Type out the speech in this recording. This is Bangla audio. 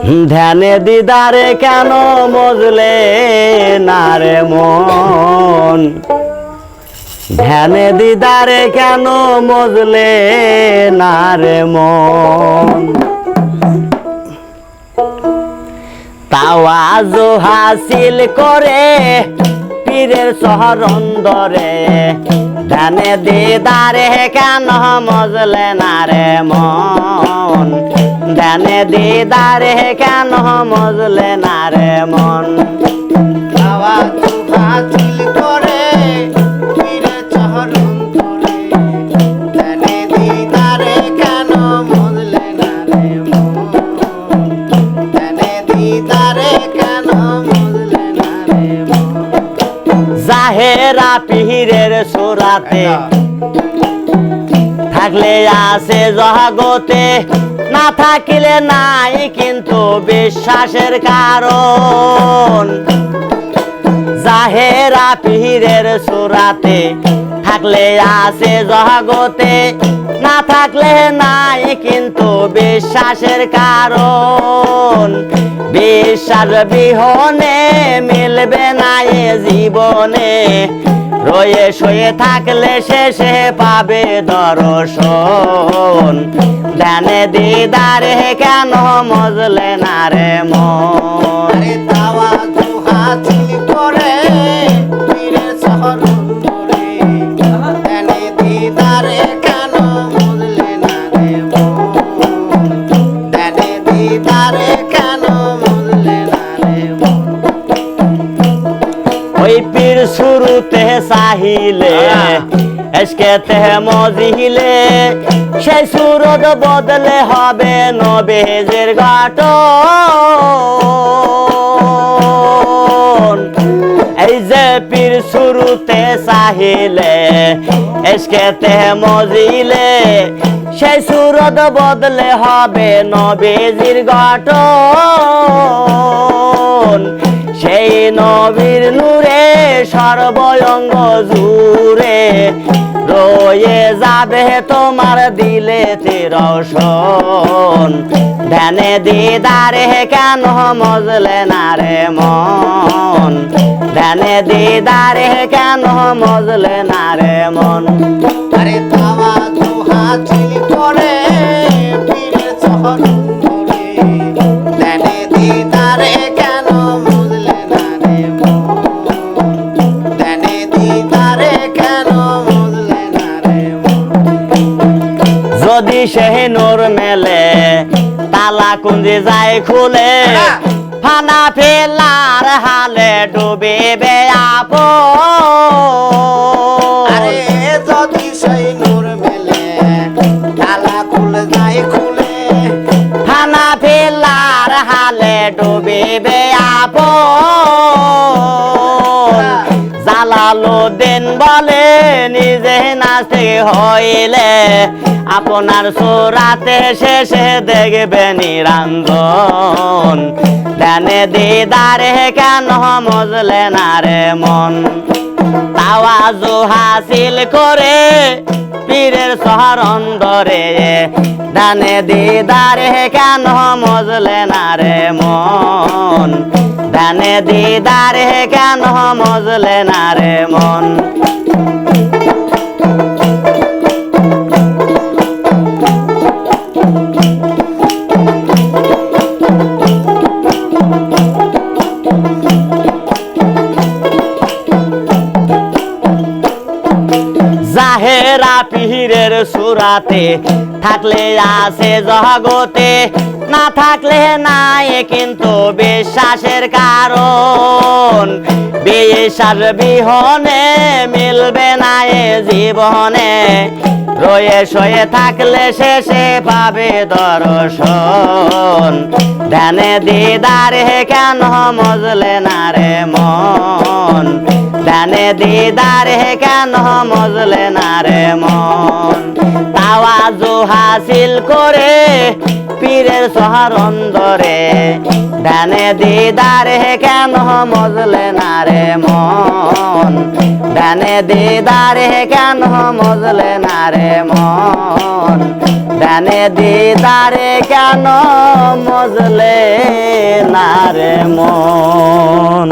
ধ্যানে দিদারে কেন মজলে না রে মন? ধ্যানে দিদারে কেন মজলে না রে মন? তাওয়াজ হাসিল করে পীরের শহরন্দরে ধ্যানে দিদারে কেন মজলে না রে মন? ধ্যানে দিদারে কেন মজলে না রে মন? করে ফিরে করে। জানে দিদারে কেন মজলে না রে মন? জানে দিদারে কেন মজলে না রে মন? জাহেরা পীরের সুরাতে থাকলে আছে জগতে না থাকিলে নাই কিন্তু বিশ্বাসের কারণ। জাহেরা পীরের সুরাতে থাকলে আছে জগতে না থাকলে নাই কিন্তু বিশ্বাসের কারণ। বিশ্বাস বিহনে মিলবে না এ জীবনে। রয়ে শয়ে থাকলে শেষে পাবে দর্শন। ধ্যানে দিদারে কেন মজলে না রে মন। আরে চাহিলে এসকেতে মজিলে সেই সুরত বদলে হবে নবেজের গাটন। এই যে পীর শুরুতে চাহিলে এসকেতে মজিলে সেই সুরত বদলে হবে নবেজির গঠন সেই নবীর নূরে সর্বঙ্গ জুড়ে রয়ে যাবে তোমার দিলে রসন ধ্যানে দিদারে, কেন মজলে না রে মন? ধ্যানে দিদারে, কেন মজলে না রে মন? সে নূর মেলে? তালা কুঞ্জে যায় খুলে। ফানা ফেলার হালে ডুবিবে জালালুদ্দিন বলে, নিজে নাচতে হইলে আপনার সোরাতে শেষে দেখবে নিরঞ্জন। ধ্যানে দিদারে কেন মজলে না রে মন? তাওয়াজু হাসিল করে পীরের শহর অন্দরে দানে দিদারে কেন মজলে না রে মন? দানে দিদারে কেন মজলে না রে মন? জাহেরা পীরের সুরাতে থাকলে আছে জগতে না থাকলে নাই কিন্তু বিশ্বাসের কারণ। বিশ্বাস বিহনে মিলবে না এ জীবনে। রয়ে শয়ে থাকলে শেষে পাবে দর্শন। ধ্যানে দিদারে কেন মজলে না রে মন? ধ্যানে দিদারে কেন মজলে না রে মন? তাওয়াজু হাসিল করে পীরের সহারন্দরে ধ্যানে দিদারে কেন মজলে না রে মন? ধ্যানে দিদারে কেন মজলে না রে মন? ধ্যানে দিদারে কেন মজলে না রে মন?